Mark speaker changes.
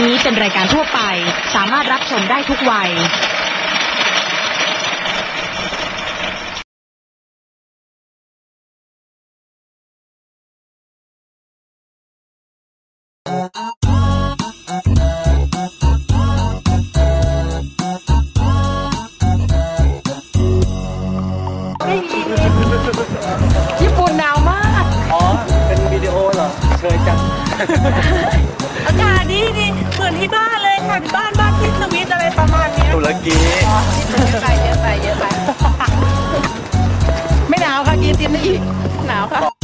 Speaker 1: นี้เป็นรายการทั่วไป สามารถรับชมได้ทุกวัย
Speaker 2: ญี่ปุ่นหนาวมาก
Speaker 3: อ๋อ เป็นวิดีโอเหรอ เคยจัง
Speaker 2: อากาศดีดีเห มือนที่บ้านเลยค่ะที่บ้านบ้านที่สวิตอะไรประมาณเนี้ย
Speaker 3: ตุรกี
Speaker 2: เยอะไปเยอะไปเยอะไป
Speaker 4: ไม่หนาวค่ะกินติมได้อีก
Speaker 2: หนาวค่ะ